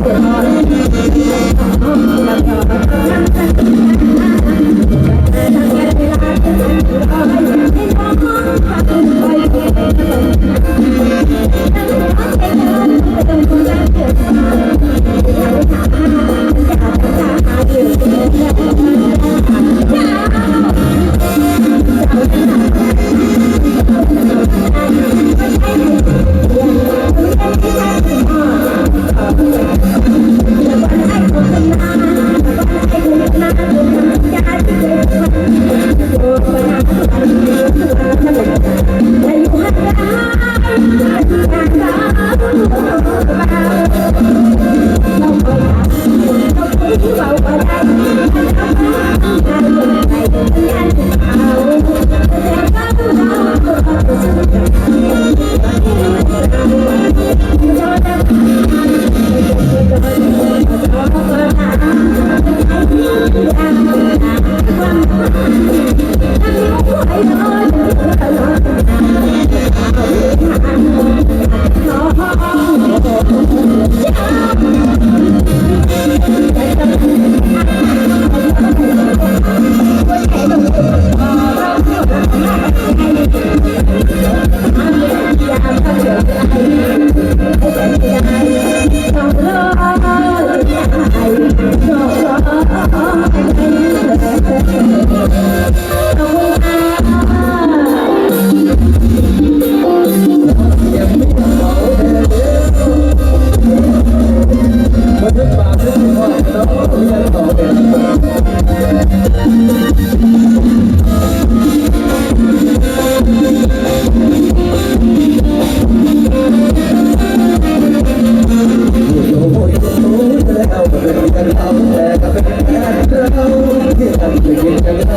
如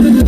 Oh,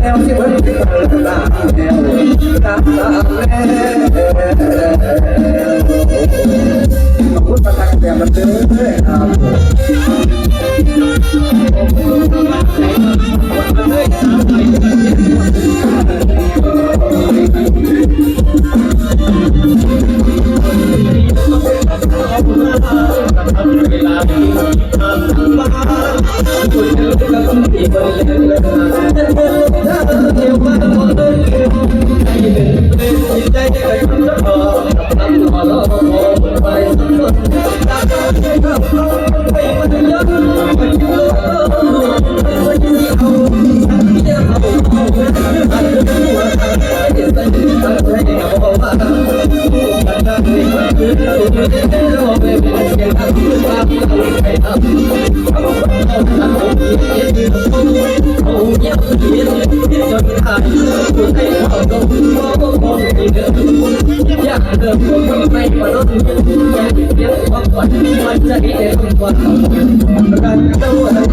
แนวที่วันที่าแนวตาาแม่มันด้อครับ เดินไปไม่ไกลก็เห็นเขาสูงส่งเขาใหญ่โตเขาไม่ต้องการความอิจฉาอย่างเดียวไม่ใช่ความรักที่จะต้องมีความรักอย่างเดียวไม่ใช่ความรักที่จะต้องมีความรักอย่างเดียว